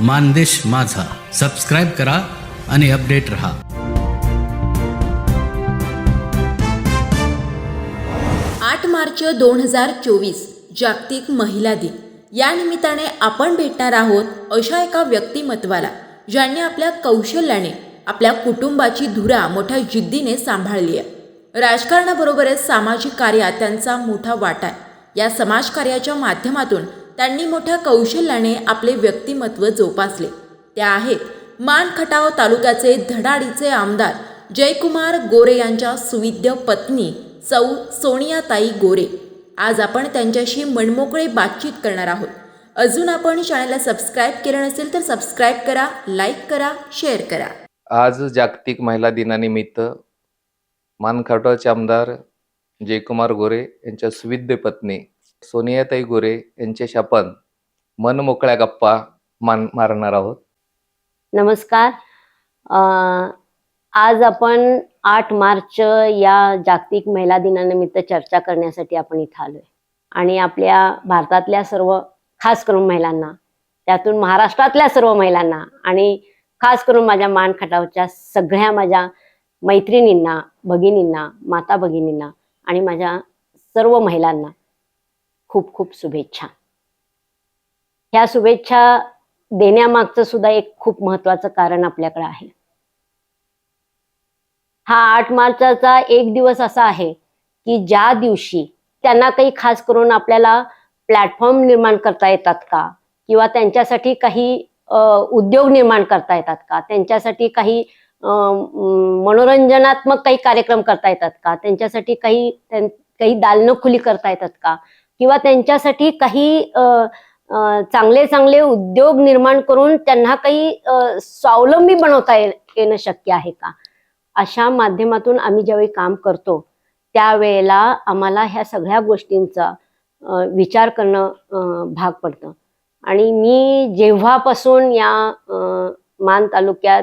मानदेश माझा. सबस्क्राईब करा आणि अपडेट रहा. आठ मार्च दोन हजार चोवीस जागतिक महिला दिन. या निमित्ताने आपण भेटणार आहोत अशा एका व्यक्तिमत्वाला ज्यांनी आपल्या कौशल्याने आपल्या कुटुंबाची धुरा मोठ्या जिद्दीने सांभाळली आहे. राजकारणाबरोबरच सामाजिक कार्यात त्यांचा मोठा वाटा आहे. या समाजकार्याच्या माध्यमातून त्यांनी मोठ्या कौशल्याने आपले व्यक्तिमत्व जोपासले. त्या आहेत मानखटाव तालुक्याचे धडाडीचे आमदार जयकुमार गोरे यांच्या सुविद्य पत्नी सौ सोनियाताई गोरे. आज आपण त्यांच्याशी मनमोकळे बातचीत करणार आहोत. अजून आपण चॅनलला सबस्क्राईब केलं नसेल तर सबस्क्राईब करा लाईक करा शेअर करा. आज जागतिक महिला दिनानिमित्त मानखटावचे आमदार जयकुमार गोरे यांच्या सुविद्य पत्नी सोनियाताई गोरे यांच्याशी आपण मनमोकळ्या गप्पा मान मारणार आहोत. नमस्कार. अं आज आपण आठ मार्च या जागतिक महिला दिनानिमित्त चर्चा करण्यासाठी आपण इथं आलोय. आणि आपल्या भारतातल्या सर्व खास करून महिलांना त्यातून महाराष्ट्रातल्या सर्व महिलांना आणि खास करून माझ्या मान खटावच्या सगळ्या माझ्या मैत्रिणींना भगिनींना माता भगिनींना आणि माझ्या सर्व महिलांना खूप खूप शुभेच्छा. ह्या शुभेच्छा देण्यामागचं सुद्धा एक खूप महत्वाचं कारण आपल्याकडे आहे. हा आठ मार्चाचा एक दिवस असा आहे की ज्या दिवशी त्यांना काही खास करून आपल्याला प्लॅटफॉर्म निर्माण करता येतात का? किंवा त्यांच्यासाठी काही उद्योग निर्माण करता येतात का? त्यांच्यासाठी काही मनोरंजनात्मक काही कार्यक्रम करता येतात का? त्यांच्यासाठी काही काही दालनं खुली करता येतात का? किंवा त्यांच्यासाठी काही चांगले चांगले उद्योग निर्माण करून त्यांना काही स्वावलंबी बनवता येणं शक्य आहे का? अशा माध्यमातून आम्ही ज्यावेळी काम करतो त्यावेळेला आम्हाला ह्या सगळ्या गोष्टींचा विचार करणं भाग पडतं. आणि मी जेव्हापासून या मान तालुक्यात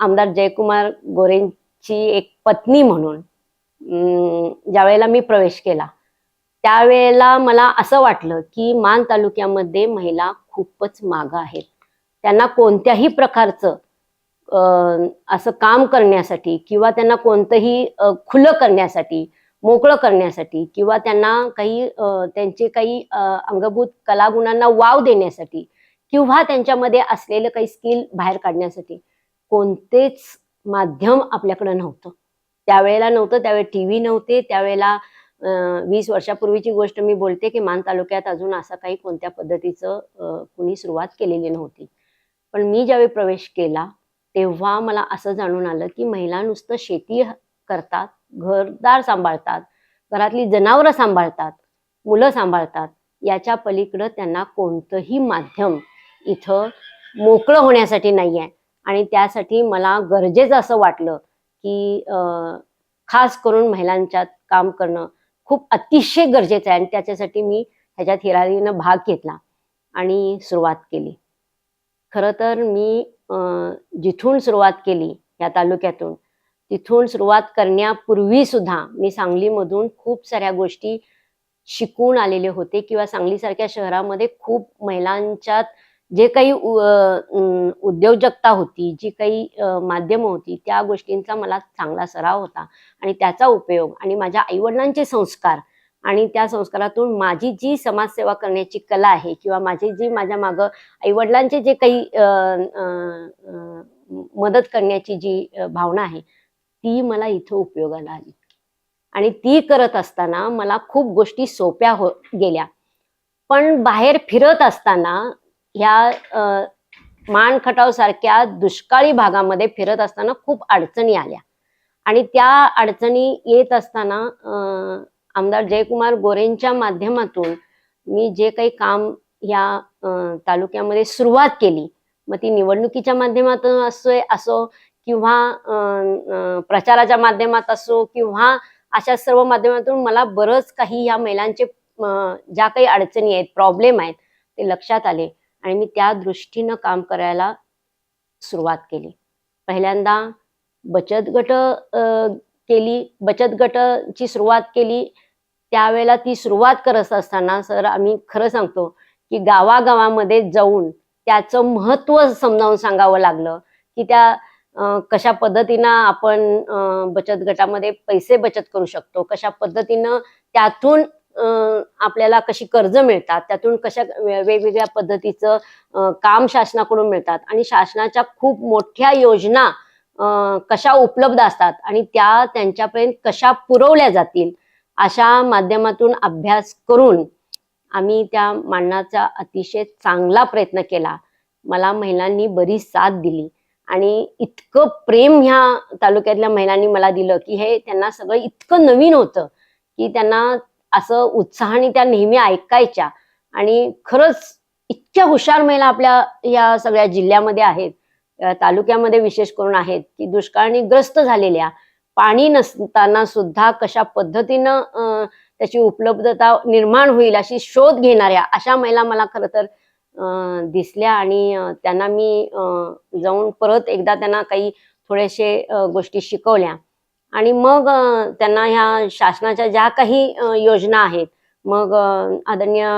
आमदार जयकुमार गोरेंची एक पत्नी म्हणून ज्यावेळेला मी प्रवेश केला त्यावेळेला मला असं वाटलं की मान तालुक्यामध्ये महिला खूपच मागं आहेत. त्यांना कोणत्याही प्रकारचं अं, असं काम करण्यासाठी किंवा त्यांना कोणतंही खुलं करण्यासाठी मोकळं करण्यासाठी किंवा त्यांना काही त्यांचे काही अंगभूत कलागुणांना वाव देण्यासाठी किंवा त्यांच्यामध्ये असलेलं काही स्किल बाहेर काढण्यासाठी कोणतेच माध्यम आपल्याकडं नव्हतं. त्यावेळेला नव्हतं त्यावेळी टी व्ही नव्हते त्यावेळेला वीस वर्षापूर्वीची गोष्ट मी बोलते की मान तालुक्यात अजून असं काही कोणत्या पद्धतीचं कुणी सुरुवात केलेली नव्हती. पण मी ज्यावेळी प्रवेश केला तेव्हा मला असं जाणून आलं की महिला नुसतं शेती करतात घरदार सांभाळतात घरातली जनावरं सांभाळतात मुलं सांभाळतात याच्या पलीकडं त्यांना कोणतंही माध्यम इथं मोकळं होण्यासाठी नाही आहे आणि त्यासाठी मला गरजेचं असं वाटलं की अं, खास करून महिलांच्यात काम करणं खूप अतिशय गरजेचं आहे. आणि त्याच्यासाठी मी ह्याच्यात हिरारीनं भाग घेतला आणि सुरुवात केली. खरं तर मी अं, जिथून सुरुवात केली या तालुक्यातून तिथून सुरुवात करण्यापूर्वी सुद्धा मी सांगलीमधून खूप साऱ्या गोष्टी शिकून आलेले होते किंवा सांगलीसारख्या शहरामध्ये खूप महिलांच्यात जे काही उ- उद्योजकता होती जी काही माध्यमं होती त्या गोष्टींचा मला चांगला सराव होता आणि त्याचा उपयोग आणि माझ्या आईवडिलांचे संस्कार आणि त्या संस्कारातून माझी जी समाजसेवा करण्याची कला आहे किंवा माझी जी माझ्या मागं आईवडिलांचे जे काही मदत करण्याची जी भावना आहे ती मला इथं उपयोगाला आली. आणि ती करत असताना मला खूप गोष्टी सोप्या हो गेल्या. पण बाहेर फिरत असताना ह्या मान खटाव सारख्या दुष्काळी भागामध्ये फिरत असताना खूप अडचणी आल्या. आणि त्या अडचणी येत असताना अं, आमदार जयकुमार गोरेंच्या माध्यमातून मी जे काही काम या तालुक्यामध्ये सुरुवात केली. मग ती निवडणुकीच्या माध्यमातून असो असो किंवा प्रचाराच्या माध्यमात असो किंवा अशा सर्व माध्यमातून मला बरंच काही या महिलांचे ज्या काही अडचणी आहेत प्रॉब्लेम आहेत ते लक्षात आले. आणि मी त्या दृष्टीनं काम करायला सुरुवात केली. पहिल्यांदा बचत गट केली. बचत गटाची सुरुवात केली. त्यावेळेला ती सुरुवात करत असताना सर आम्ही खरं सांगतो की गावागावामध्ये जाऊन त्याचं महत्त्व समजावून सांगावं लागलं की त्या कशा पद्धतीनं आपण बचत गटामध्ये पैसे बचत करू शकतो कशा पद्धतीनं त्यातून आपल्याला कशी कर्ज मिळतात त्यातून कशा वेगवेगळ्या पद्धतीचं काम शासनाकडून मिळतात आणि शासनाच्या खूप मोठ्या योजना कशा उपलब्ध असतात आणि त्या त्यांच्यापर्यंत कशा पुरवल्या जातील अशा माध्यमातून अभ्यास करून आम्ही त्या मांडण्याचा अतिशय चांगला प्रयत्न केला. मला महिलांनी बरीच साथ दिली आणि इतकं प्रेम ह्या तालुक्यातल्या महिलांनी मला दिलं की हे त्यांना सगळं इतकं नवीन होतं की त्यांना असं उत्साहाने त्या नेहमी ऐकायच्या. आणि खरंच इतक्या हुशार महिला आपल्या या सगळ्या जिल्ह्यामध्ये आहेत. तालुक्यामध्ये विशेष करून आहेत की दुष्काळाने ग्रस्त झालेल्या. पाणी नसताना सुद्धा कशा पद्धतीनं त्याची उपलब्धता निर्माण होईल अशी शोध घेणाऱ्या अशा महिला मला खरं तर दिसल्या आणि त्यांना मी जाऊन परत एकदा त्यांना काही थोडेसे गोष्टी शिकवल्या. आणि मग त्यांना ह्या शासनाच्या ज्या काही योजना आहेत मग आदरणीय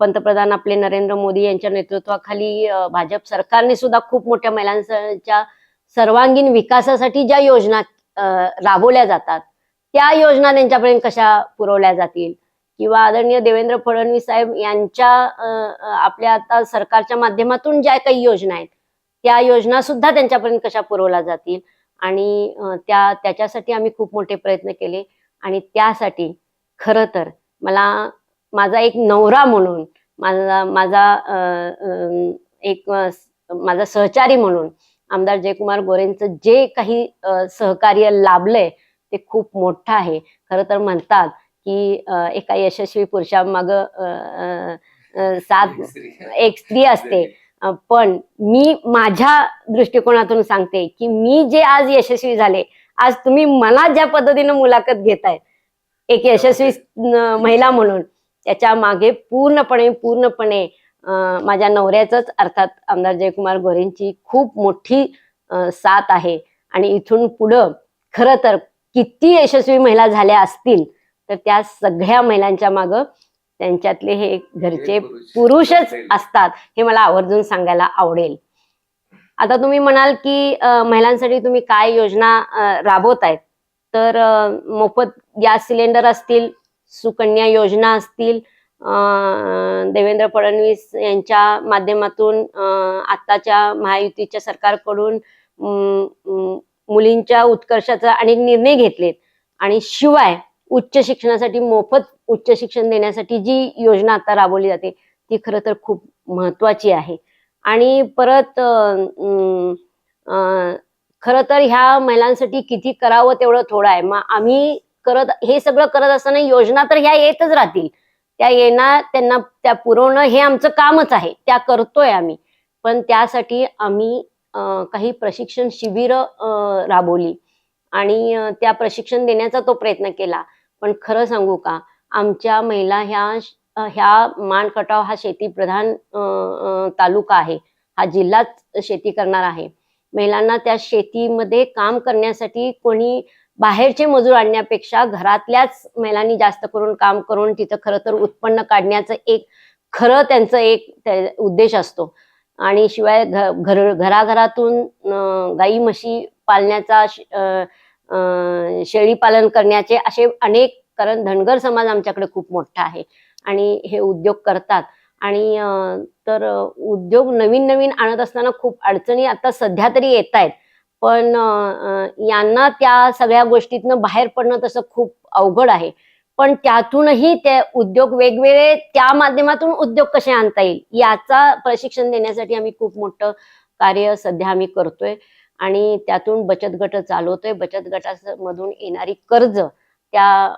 पंतप्रधान आपले नरेंद्र मोदी यांच्या नेतृत्वाखाली भाजप सरकारने सुद्धा खूप मोठ्या महिलांच्या सर्वांगीण विकासासाठी ज्या योजना राबवल्या जातात त्या योजना त्यांच्यापर्यंत कशा पुरवल्या जातील? किंवा आदरणीय देवेंद्र फडणवीस साहेब यांच्या आपल्या आता सरकारच्या माध्यमातून ज्या काही योजना आहेत त्या योजना सुद्धा त्यांच्यापर्यंत कशा पुरवल्या जातील? आणि त्या त्याच्यासाठी आम्ही खूप मोठे प्रयत्न केले आणि त्यासाठी खरं तर मला माझा एक नवरा म्हणून माझा माझा एक माझा सहचारी म्हणून आमदार जयकुमार गोरेंचं जे काही सहकार्य लाभलंय ते खूप मोठं आहे. खरं तर म्हणतात की एका यशस्वी पुरुषामाग सात एक स्त्री असते. पण मी माझ्या दृष्टिकोनातून सांगते की मी जे आज यशस्वी झाले आज तुम्ही मला ज्या पद्धतीनं मुलाखत घेताय एक यशस्वी महिला म्हणून त्याच्यामागे पूर्णपणे पूर्णपणे माझ्या नवऱ्याचंच अर्थात आमदार जयकुमार गोरेंची खूप मोठी साथ आहे. आणि इथून पुढं खरं तर किती यशस्वी महिला झाल्या असतील तर त्या सगळ्या महिलांच्या मागं त्यांच्यातले हे घरचे पुरुषच असतात हे मला आवर्जून सांगायला आवडेल. आता तुम्ही म्हणाल की महिलांसाठी तुम्ही काय योजना अं, राबवतायत? तर मोफत गॅस सिलेंडर असतील सुकन्या योजना असतील देवेंद्र फडणवीस यांच्या माध्यमातून आत्ताच्या महायुतीच्या सरकारकडून मुलींच्या उत्कर्षाचे अनेक निर्णय घेतलेत. आणि शिवाय उच्च शिक्षणासाठी मोफत उच्च शिक्षण देण्यासाठी जी योजना आता राबवली जाते ती खरं तर खूप महत्वाची आहे. आणि परत खरं तर ह्या महिलांसाठी किती करावं तेवढं थोडं आहे. मग आम्ही करत हे सगळं करत असताना योजना तर ह्या येतच राहतील. त्या येणार त्यांना त्या पुरवणं हे आमचं कामच आहे. त्या करतोय आम्ही. पण त्यासाठी आम्ही काही प्रशिक्षण शिबिर राबवली. आणि त्या प्रशिक्षण देण्याचा तो प्रयत्न केला. पण खरं सांगू का आमच्या महिला ह्या ह्या मानखटाव हा शेतीप्रधान तालुका आहे. हा जिल्हाच शेती करणार आहे. महिलांना त्या शेतीमध्ये काम करण्यासाठी कोणी बाहेरचे मजूर आणण्यापेक्षा घरातल्याच महिलांनी जास्त करून काम करून तिथं खरं तर उत्पन्न काढण्याचं एक खरं त्यांचं एक उद्देश असतो. आणि शिवाय घ- घर घराघरातून गाई म्हशी पालण्याचा अं, शेळी पालन करण्याचे असे अनेक कारण धनगर समाज आमच्याकडे खूप मोठा आहे आणि हे उद्योग करतात. आणि तर उद्योग नवीन नवीन आणत असताना खूप अडचणी आता सध्या तरी येत आहेत. पण यांना त्या सगळ्या गोष्टीतनं बाहेर पडणं तसं खूप अवघड आहे. पण त्यातूनही ते उद्योग वेगवेगळे त्या माध्यमातून उद्योग कसे आणता येईल याचा प्रशिक्षण देण्यासाठी आम्ही खूप मोठं कार्य सध्या आम्ही करतोय. आणि त्यातून बचत गट चालवतोय. बचत गटामधून येणारी कर्ज त्या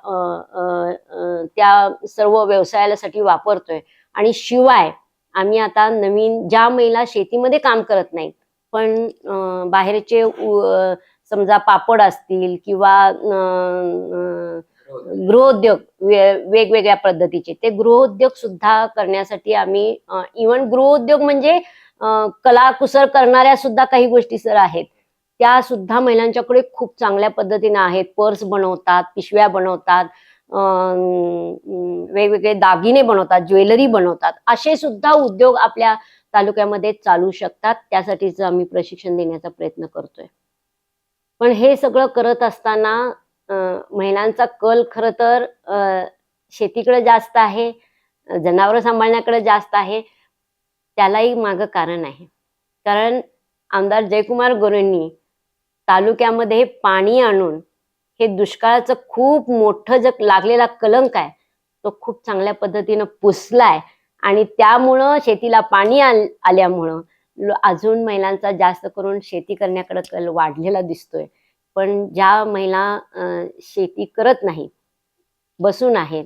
त्या सर्व व्यवसायासाठी वापरतोय. आणि शिवाय आम्ही आता नवीन ज्या महिला शेतीमध्ये काम करत नाहीत पण बाहेरचे उ- समजा पापड असतील किंवा गृहोद्योग वे- वेगवेगळ्या पद्धतीचे ते गृहोद्योग सुद्धा करण्यासाठी आम्ही इवन गृहोद्योग म्हणजे कलाकुसर करणाऱ्या सुद्धा काही गोष्टी सर आहेत. त्या सुद्धा महिलांच्याकडे खूप चांगल्या पद्धतीने आहेत. पर्स बनवतात पिशव्या बनवतात वेगवेगळे दागिने बनवतात ज्वेलरी बनवतात. असे सुद्धा उद्योग आपल्या तालुक्यामध्ये चालू शकतात. त्यासाठीच आम्ही प्रशिक्षण देण्याचा प्रयत्न करतोय. पण हे सगळं करत असताना महिलांचा कल खरं तर शेतीकडे जास्त आहे जनावरं सांभाळण्याकडे जास्त आहे त्यालाही मागं कारण आहे. कारण आमदार जयकुमार गोरेंनी तालुक्यामध्ये पाणी आणून हे दुष्काळाचं खूप मोठं जग लागलेला कलंक आहे. तो खूप चांगल्या पद्धतीनं पुसलाय आणि त्यामुळं शेतीला पाणी आल आल्यामुळं अजून महिलांचा जास्त करून शेती करण्याकडे कल वाढलेला दिसतोय. पण ज्या महिला शेती करत नाही बसून आहेत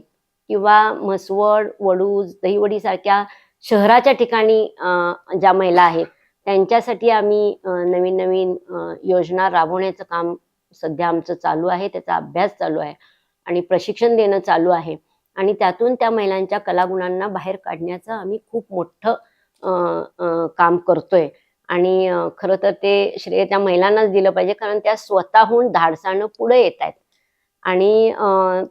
किंवा म्हसवड वडूज दहिवडी सारख्या शहराच्या ठिकाणी अं, ज्या महिला आहेत त्यांच्यासाठी आम्ही नवीन नवीन योजना राबवण्याचं काम सध्या आमचं चालू आहे त्याचा अभ्यास चालू आहे आणि प्रशिक्षण देणं चालू आहे. आणि त्यातून त्या महिलांच्या कलागुणांना बाहेर काढण्याचं आम्ही खूप मोठं काम करतोय. आणि खरं तर ते श्रेय त्या महिलांनाच दिलं पाहिजे कारण त्या स्वतःहून धाडसानं पुढे येत आहेत. आणि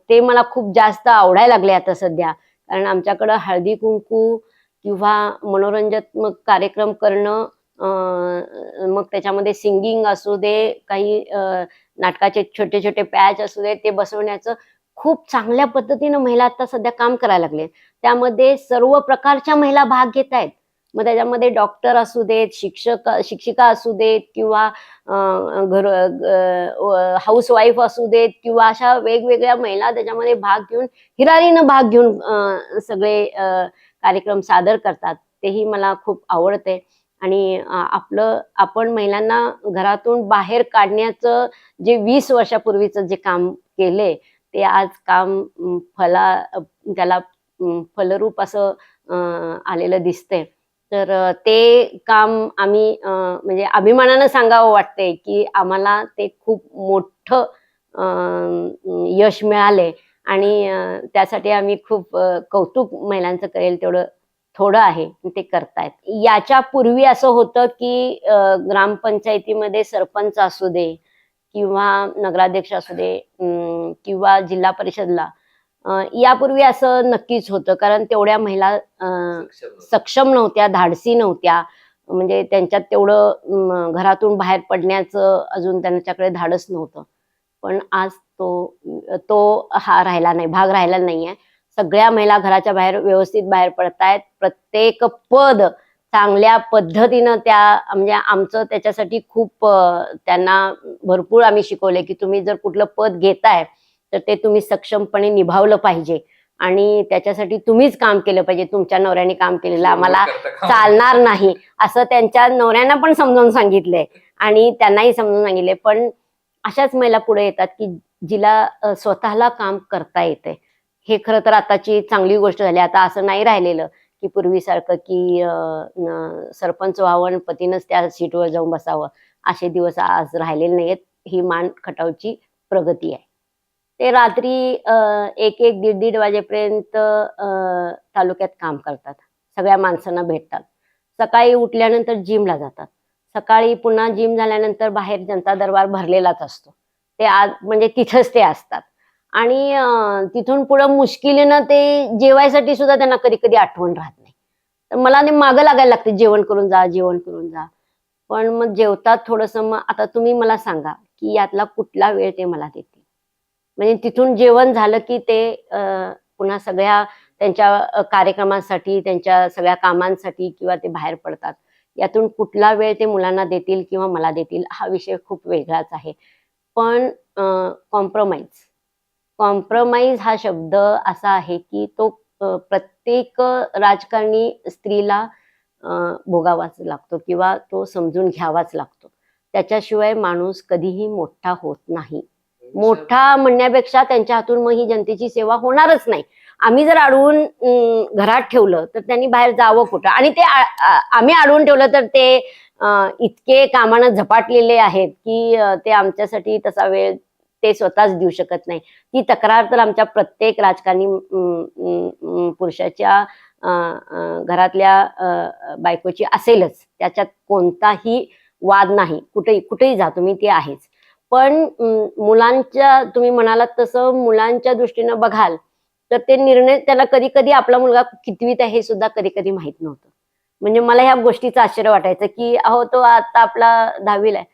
ते मला खूप जास्त आवडायला लागले आता सध्या. कारण आमच्याकडं हळदी कुंकू किंवा मनोरंजनात्मक कार्यक्रम करणं मग त्याच्यामध्ये सिंगिंग असू दे काही नाटकाचे छोटे छोटे पॅच असू दे ते बसवण्याचं खूप चांगल्या पद्धतीनं महिला आता सध्या काम करायला लागले त्यामध्ये सर्व प्रकारच्या महिला भाग घेत आहेत. मग त्याच्यामध्ये डॉक्टर असू देत शिक्षक शिक्षिका असू देत किंवा घर हाऊस वाईफ असू देत किंवा अशा वेगवेगळ्या महिला त्याच्यामध्ये भाग घेऊन हिरारीनं भाग घेऊन सगळे कार्यक्रम सादर करतात. तेही मला खूप आवडते. आणि आपलं आपण महिलांना घरातून बाहेर काढण्याचं जे वीस वर्षापूर्वीचं जे काम केले ते आज काम फला त्याला फलरूप असं आलेलं दिसतंय. तर ते काम आम्ही म्हणजे अभिमानानं सांगावं वाटतंय की आम्हाला ते खूप मोठं यश मिळालंय. आणि त्यासाठी आम्ही खूप कौतुक महिलांचं करेल तेवढं थोडं आहे ते करतायत. याच्या पूर्वी असं होतं की ग्रामपंचायतीमध्ये सरपंच असू दे किंवा नगराध्यक्ष असू दे किंवा जिल्हा परिषदला यापूर्वी असं नक्कीच होतं. कारण तेवढ्या महिला सक्षम नव्हत्या धाडसी नव्हत्या. म्हणजे त्यांच्यात तेवढं घरातून बाहेर पडण्याचं अजून त्यांच्याकडे धाडस नव्हतं. पण आज तो तो हा राहिला नाही भाग राहिला नाहीये. सगळ्या महिला घराच्या बाहेर व्यवस्थित बाहेर पडतायत. प्रत्येक पद चांगल्या पद्धतीनं त्या म्हणजे आमचं त्याच्यासाठी खूप त्यांना भरपूर आम्ही शिकवले की तुम्ही जर कुठलं पद घेताय तर ते तुम्ही सक्षमपणे निभावलं पाहिजे. आणि त्याच्यासाठी तुम्हीच काम केलं पाहिजे. तुमच्या नवऱ्याने काम केलेलं आम्हाला चालणार नाही. असं त्यांच्या नवऱ्यांना पण समजावून सांगितलंय. आणि त्यांनाही समजून सांगितले पण अशाच महिला पुढे येतात की जिला स्वतःला काम करता येते हे खरं तर आताची चांगली गोष्ट झाली. आता असं नाही राहिलेलं की पूर्वीसारखं की सरपंच व्हावं पतीनंच त्या सीटवर जाऊन बसावं. असे दिवस आज राहिलेले नाहीयेत. ही मान खटावची प्रगती आहे. ते रात्री अ, एक एक दीड दीड वाजेपर्यंत अ, तालुक्यात काम करतात. सगळ्या माणसांना भेटतात. सकाळी उठल्यानंतर जिमला जातात. सकाळी पुन्हा जिम झाल्यानंतर बाहेर जनता दरबार भरलेलाच असतो. ते आज म्हणजे तिथंच ते असतात. आणि तिथून पुढं मुश्किलीनं ते जेवायसाठी सुद्धा त्यांना कधी कधी आठवण राहत नाही. तर मला ते मागं लागायला लागते जेवण करून जा जेवण करून जा. पण मग जेवतात थोडंसं मग आता तुम्ही मला सांगा की यातला कुठला वेळ ते मला देतील? म्हणजे तिथून जेवण झालं की ते पुन्हा सगळ्या त्यांच्या कार्यक्रमांसाठी त्यांच्या सगळ्या कामांसाठी किंवा ते बाहेर पडतात यातून कुठला वेळ ते मुलांना देतील किंवा मला देतील हा विषय खूप वेगळाच आहे. पण कॉम्प्रोमाइज कॉम्प्रोमाइज हा शब्द असा आहे की तो प्रत्येक राजकारणी स्त्रीला भोगावाच लागतो किंवा तो समजून घ्यावाच लागतो. त्याच्याशिवाय माणूस कधीही मोठा होत नाही. मोठा म्हणण्यापेक्षा त्यांच्या हातून मग ही जनतेची सेवा होणारच नाही. आम्ही जर अडवून घरात ठेवलं तर त्यांनी बाहेर जावं कुठं? आणि ते आम्ही अडवून ठेवलं तर ते इतके कामानं झपाटलेले आहेत की ते आमच्यासाठी तसा वेळ ते स्वतःच देऊ शकत नाही. ती तक्रार तर आमच्या प्रत्येक राजकारणी पुरुषाच्या घरातल्या बायकोची असेलच. त्याच्यात कोणताही वाद नाही. कुठेही कुठेही जा तुम्ही ते आहेच. पण मुलांच्या तुम्ही म्हणालात तसं मुलांच्या दृष्टीनं बघाल तर ते निर्णय त्याला कधी कधी आपला मुलगा कितवीत आहे हे सुद्धा कधी कधी माहीत नव्हतं. म्हणजे मला ह्या गोष्टीचं आश्चर्य वाटायचं की अहो तो आता आपला दहावीला आहे.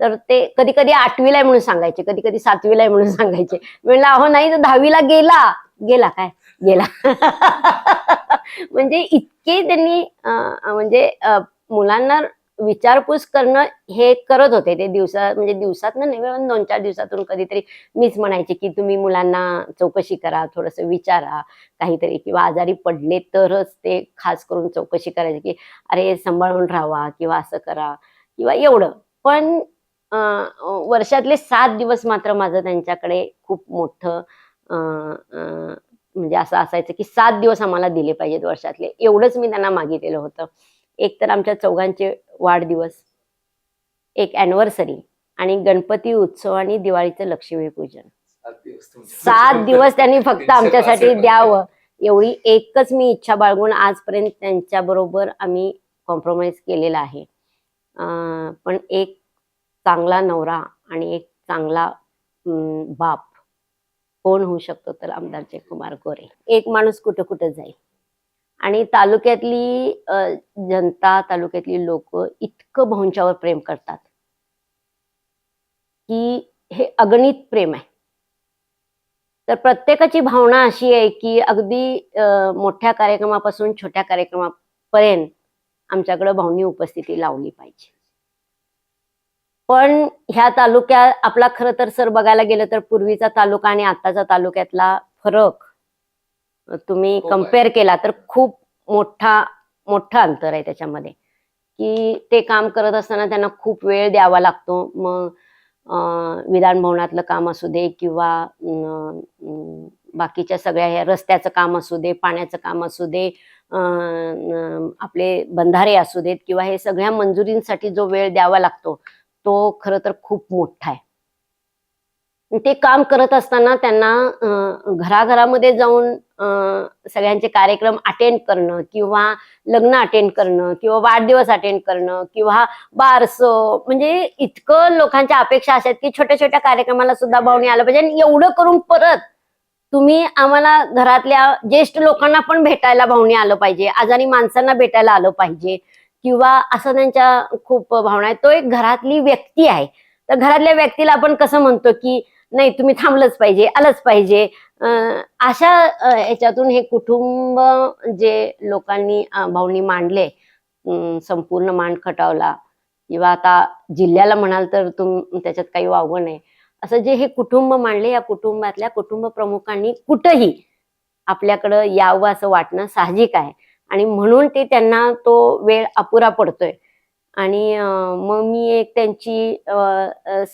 तर ते कधी कधी आठवीला आहे म्हणून सांगायचे कधी कधी सातवीला आहे म्हणून सांगायचे. म्हणलं अहो नाही तर दहावीला गेला. गेला काय? गेला. म्हणजे इतके त्यांनी म्हणजे मुलांना विचारपूस करणं हे करत होते. ते दिवसा म्हणजे दिवसात नाही दोन चार दिवसातून कधीतरी मीच म्हणायचे की तुम्ही मुलांना चौकशी करा थोडस विचारा काहीतरी किंवा आजारी पडले तरच ते खास करून चौकशी करायची की अरे सांभाळून राहावा किंवा असं करा किंवा एवढं. पण वर्षातले सात दिवस मात्र माझं त्यांच्याकडे खूप मोठं म्हणजे असं असायचं की सात दिवस आम्हाला दिले पाहिजेत वर्षातले. एवढंच मी त्यांना मागितलेलं होतं. एक तर आमच्या चौघांचे वाढदिवस एक अॅनिव्हर्सरी आणि गणपती उत्सव आणि दिवाळीचं लक्ष्मीपूजन. सात दिवस त्यांनी फक्त आमच्यासाठी द्यावं. एवढी एकच मी इच्छा बाळगून आजपर्यंत त्यांच्या बरोबर आम्ही कॉम्प्रोमाइज केलेला आहे. पण एक चांगला नवरा आणि एक चांगला बाप. कोण होऊ शकतो तर आमदार जयकुमार गोरे एक माणूस कुठं कुठं जाईल. आणि तालुक्यातली जनता तालुक्यातली लोक इतकं भाऊंच्यावर प्रेम करतात की हे अगणित प्रेम आहे. तर प्रत्येकाची भावना अशी आहे की अगदी मोठ्या कार्यक्रमापासून छोट्या कार्यक्रमापर्यंत आमच्याकडे भावनी उपस्थिती लावली पाहिजे. पण ह्या तालुक्यात आपला खरं तर सर बघायला गेलं तर पूर्वीचा तालुका आणि आताचा तालुक्यातला फरक तुम्ही. कंपेअर केला तर खूप मोठा मोठं अंतर आहे त्याच्यामध्ये की ते काम करत असताना त्यांना खूप वेळ द्यावा लागतो मग विधान भवनातलं काम असू दे किंवा बाकीच्या सगळ्या ह्या रस्त्याचं काम असू दे पाण्याचं काम असू दे आपले बंधारे असू देत किंवा हे सगळ्या मंजुरींसाठी जो वेळ द्यावा लागतो तो खरं तर खूप मोठा आहे. ते काम करत असताना त्यांना घराघरामध्ये जाऊन सगळ्यांचे कार्यक्रम अटेंड करणं किंवा लग्न अटेंड करणं किंवा वाढदिवस अटेंड करणं किंवा बारसं म्हणजे इतकं लोकांच्या अपेक्षा अशा की छोट्या छोट्या कार्यक्रमाला सुद्धा भावनी आलं पाहिजे. आणि एवढं करून परत तुम्ही आम्हाला घरातल्या ज्येष्ठ लोकांना पण भेटायला भावनी आलं पाहिजे. आजारी माणसांना भेटायला आलं पाहिजे. किंवा असं त्यांच्या खूप भावना आहे तो एक घरातली व्यक्ती आहे. तर घरातल्या व्यक्तीला आपण कसं म्हणतो की नाही तुम्ही थांबलंच पाहिजे आलंच पाहिजे. अं, अशा ह्याच्यातून हे कुटुंब जे लोकांनी भाऊनी मांडले संपूर्ण मांड खटावला किंवा आता जिल्ह्याला म्हणाल तर तुम त्याच्यात काही वावगं नाही. असं जे हे कुटुंब मांडले या कुटुंबातल्या कुटुंब प्रमुखांनी कुठंही आपल्याकडं यावं असं वाटणं साहजिक आहे. आणि म्हणून ते त्यांना तो वेळ अपुरा पडतोय. आणि मग मी एक त्यांची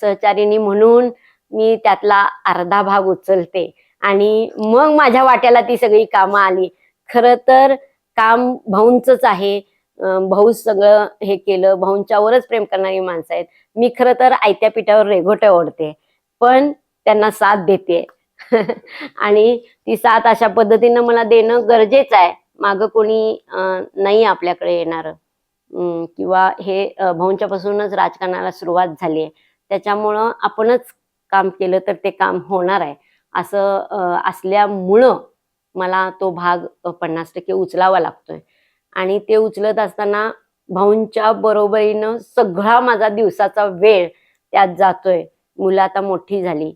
सहचारिणी म्हणून मी त्यातला अर्धा भाग उचलते. आणि मग माझ्या वाट्याला ती सगळी कामं आली. खरं तर काम भाऊंचंच आहे. भाऊ सगळं हे केलं. भाऊंच्यावरच प्रेम करणारी माणसं आहेत. मी खरं तर आयत्या पिठावर रेघोटे ओढते. पण त्यांना साथ देते आणि ती साथ अशा पद्धतीनं मला देणं गरजेचं आहे. मागं कोणी नाही आपल्याकडे येणार. किंवा हे अं, भाऊंच्या पासूनच राजकारणाला सुरुवात झाली आहे त्याच्यामुळं आपणच काम केलं तर ते काम होणार आहे. असं असल्यामुळं मला तो भाग पन्नास टक्के उचलावा लागतोय. आणि ते उचलत असताना भाऊंच्या बरोबरीनं सगळा माझा दिवसाचा वेळ त्यात जातोय. मुलं आता मोठी झाली.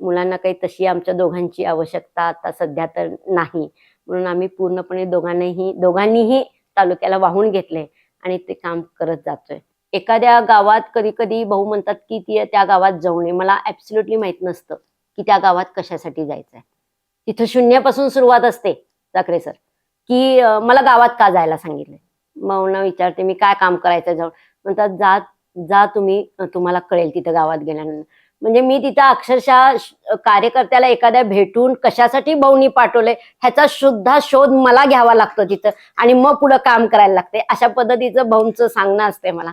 मुलांना काही तशी आमच्या दोघांची आवश्यकता आता सध्या तर नाही. म्हणून आम्ही पूर्णपणे दोघांनाही दोघांनीही तालुक्याला वाहून घेतले आणि ते काम करत जातोय. एखाद्या गावात कधी कधी भाऊ म्हणतात की ती त्या गावात जाऊ नये. मला ऍब्सुल्युटली माहीत नसतं की त्या गावात कशासाठी जायचंय. तिथं शून्यापासून सुरुवात असते जाकरे सर की मला गावात का जायला सांगितलंय? मग विचारते मी काय काम करायचं जाऊन म्हणतात जा जा तुम्ही तुम्हाला कळेल तिथं गावात गेल्यानंतर. म्हणजे मी तिथं अक्षरशः कार्यकर्त्याला एखाद्या भेटून कशासाठी भाऊनी पाठवले ह्याचा सुद्धा शोध मला घ्यावा लागतो तिथं आणि मग पुढं काम करायला लागते. अशा पद्धतीचं भाऊंचं सांगणं असते मला.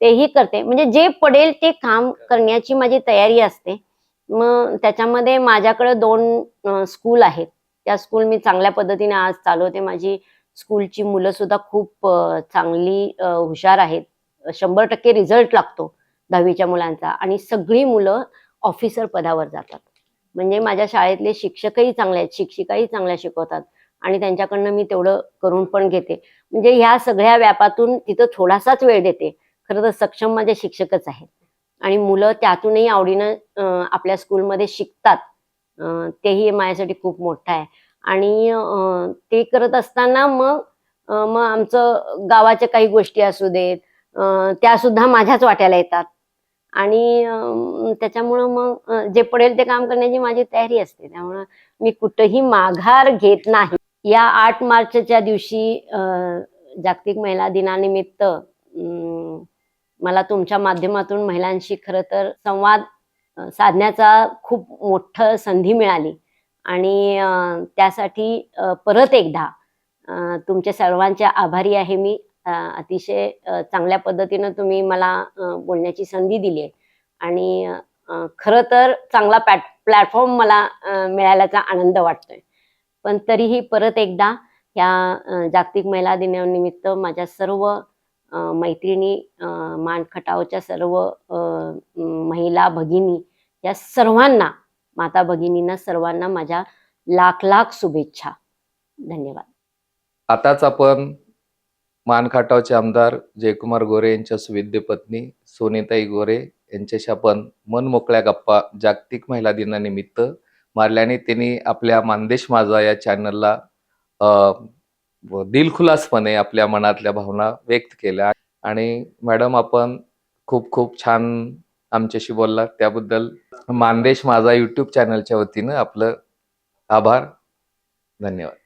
तेही करते. म्हणजे जे पडेल ते काम करण्याची माझी तयारी असते. मग त्याच्यामध्ये माझ्याकडे दोन स्कूल आहेत. त्या स्कूल मी चांगल्या पद्धतीने आज चालवते. माझी स्कूलची मुलं सुद्धा खूप चांगली हुशार आहेत. शंभर टक्के रिझल्ट लागतो. दहावीच्या मुलांचा. आणि सगळी मुलं ऑफिसर पदावर जातात. म्हणजे माझ्या शाळेतले शिक्षकही चांगले आहेत शिक्षिकाही चांगल्या शिकवतात. आणि त्यांच्याकडनं मी तेवढं करून पण घेते. म्हणजे ह्या सगळ्या व्यापातून तिथं थोडासाच वेळ देते. खरं तर सक्षम माझे शिक्षकच आहेत. आणि मुलं त्यातूनही आवडीनं आपल्या स्कूलमध्ये शिकतात. तेही माझ्यासाठी खूप मोठं आहे. आणि ते करत असताना मग मग आमचं गावाच्या काही गोष्टी असू देत त्या सुद्धा माझ्याच वाट्याला येतात. आणि त्याच्यामुळं मग जे पडेल ते काम करण्याची माझी तयारी असते. त्यामुळं मी कुठंही माघार घेत नाही. या आठ मार्चच्या दिवशी जागतिक महिला दिनानिमित्त मला तुमच्या माध्यमातून महिलांशी खरं तर संवाद साधण्याचा खूप मोठं संधी मिळाली. आणि त्यासाठी परत एकदा तुमच्या सर्वांच्या आभारी आहे मी. अतिशय चांगल्या पद्धतीनं तुम्ही मला बोलण्याची संधी दिली आहे. आणि खरं तर चांगला पॅट प्लॅटफॉर्म मला मिळाल्याचा आनंद वाटतोय. पण तरीही परत एकदा या जागतिक महिला दिनानिमित्त माझ्या सर्व मैत्रिणी मानखटावच्या सर्व महिला भगिनी या सर्वांना माता भगिनींना सर्वांना माझ्या लाख लाख शुभेच्छा. धन्यवाद. आताच आपण मानखाटावचे आमदार जयकुमार गोरे यांच्या सुविद्य पत्नी सोनीताई गोरे यांच्याशी आपण मन मोकळ्या गप्पा जागतिक महिला दिनानिमित्त मारल्याने त्यांनी आपल्या मानदेश माझा या चॅनलला दिलखुलासपणे आपल्या मनातल्या भावना व्यक्त केल्या. आणि मॅडम आपण खूप खूप छान आमच्याशी बोलला त्याबद्दल मानदेश माझा युट्यूब चॅनलच्या वतीनं आपलं आभार. धन्यवाद.